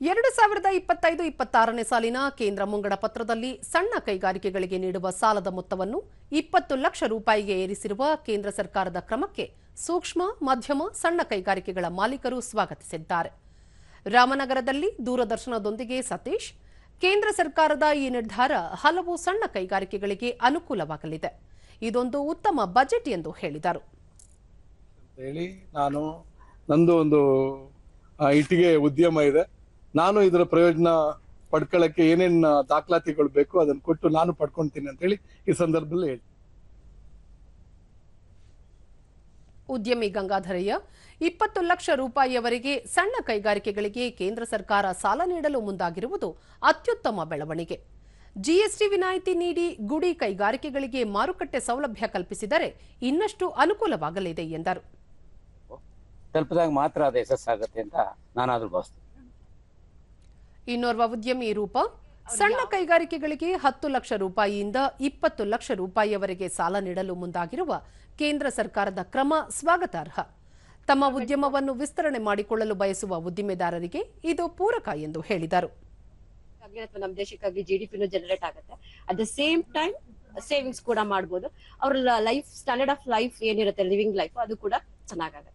ಎರಡು ಸಾವಿರದ ಇಪ್ಪತ್ತೈದು ಇಪ್ಪತ್ತಾರನೇ ಸಾಲಿನ ಕೇಂದ್ರ ಮುಂಗಡ ಪತ್ರದಲ್ಲಿ ಸಣ್ಣ ಕೈಗಾರಿಕೆಗಳಿಗೆ ನೀಡುವ ಸಾಲದ ಮೊತ್ತವನ್ನು ಇಪ್ಪತ್ತು ಲಕ್ಷ ರೂಪಾಯಿಗೆ ಏರಿಸಿರುವ ಕೇಂದ್ರ ಸರ್ಕಾರದ ಕ್ರಮಕ್ಕೆ ಸೂಕ್ಷ್ಮ, ಮಧ್ಯಮ, ಸಣ್ಣ ಕೈಗಾರಿಕೆಗಳ ಮಾಲೀಕರು ಸ್ವಾಗತಿಸಿದ್ದಾರೆ. ರಾಮನಗರದಲ್ಲಿ ದೂರದರ್ಶನದೊಂದಿಗೆ ಸತೀಶ್, ಕೇಂದ್ರ ಸರ್ಕಾರದ ಈ ನಿರ್ಧಾರ ಹಲವು ಸಣ್ಣ ಕೈಗಾರಿಕೆಗಳಿಗೆ ಅನುಕೂಲವಾಗಲಿದೆ. ಇದೊಂದು ಉತ್ತಮ ಬಜೆಟ್ ಎಂದು ಹೇಳಿದರು. ಹೇಳಿ, ನಾನು ಇಟ್ಟಿಗೆ ಉದ್ಯಮ ಇದೆ. ನಾನು ಇದರ ಪ್ರಯೋಜನ ಪಡ್ಕೊಳ್ಳಕ್ಕೆ ಏನೇನ್ ದಾಖಲಾತಿಗಳು ಬೇಕು ಅದನ್ನು ಕೊಟ್ಟು ನಾನು ಪಡ್ಕೊಂತೀನಿ ಅಂತ ಹೇಳಿ ಈ ಸಂದರ್ಭದಲ್ಲಿ ಹೇಳಿ. ಉದ್ಯಮಿ ಗಂಗಾಧರಯ್ಯ ಇಪ್ಪತ್ತು ಲಕ್ಷ ರೂಪಾಯಿಯವರೆಗೆ ಸಣ್ಣ ಕೈಗಾರಿಕೆಗಳಿಗೆ ಕೇಂದ್ರ ಸರ್ಕಾರ ಸಾಲ ನೀಡಲು ಮುಂದಾಗಿರುವುದು ಅತ್ಯುತ್ತಮ ಬೆಳವಣಿಗೆ. ಜಿಎಸ್ಟಿ ವಿನಾಯಿತಿ ನೀಡಿ ಗುಡಿ ಕೈಗಾರಿಕೆಗಳಿಗೆ ಮಾರುಕಟ್ಟೆ ಸೌಲಭ್ಯ ಕಲ್ಪಿಸಿದರೆ ಇನ್ನಷ್ಟು ಅನುಕೂಲವಾಗಲಿದೆ ಎಂದರು. ತಲುಪಿದಾಗ ಮಾತ್ರ ಅದು ಯಶಸ್ಸಾಗುತ್ತೆ ಅಂತ ನಾನಾದ್ರೂ ಭಾವಿಸ್ತೀನಿ. ಇನ್ನೋರ್ವ ಉದ್ಯಮಿ ರೂಪ. ಸಣ್ಣ ಕೈಗಾರಿಕೆಗಳಿಗೆ ಹತ್ತು ಲಕ್ಷ ರೂಪಾಯಿಯಿಂದ ಇಪ್ಪತ್ತು ಲಕ್ಷ ರೂಪಾಯಿಯವರೆಗೆ ಸಾಲ ನೀಡಲು ಮುಂದಾಗಿರುವ ಕೇಂದ್ರ ಸರ್ಕಾರದ ಕ್ರಮ ಸ್ವಾಗತಾರ್ಹ. ತಮ್ಮ ಉದ್ಯಮವನ್ನು ವಿಸ್ತರಣೆ ಮಾಡಿಕೊಳ್ಳಲು ಬಯಸುವ ಉದ್ದಿಮೆದಾರರಿಗೆ ಇದು ಪೂರಕ ಎಂದು ಹೇಳಿದರು. ಅಥವಾ ನಮ್ಮ ದೇಶಕ್ಕಾಗಿ ಜಿಡಿಪಿನೂ ಜನರೇಟ್ ಆಗುತ್ತೆ. At the same time savings ಕೂಡ ಮಾಡ್ಬೋದು. ಅವ್ರ ಲೈಫ್ ಸ್ಟ್ಯಾಂಡರ್ಡ್ ಆಫ್ ಲೈಫ್ ಏನಿರುತ್ತೆ ಲಿವಿಂಗ್ ಲೈಫ್ ಅದು ಕೂಡ ಚೆನ್ನಾಗಾಗುತ್ತೆ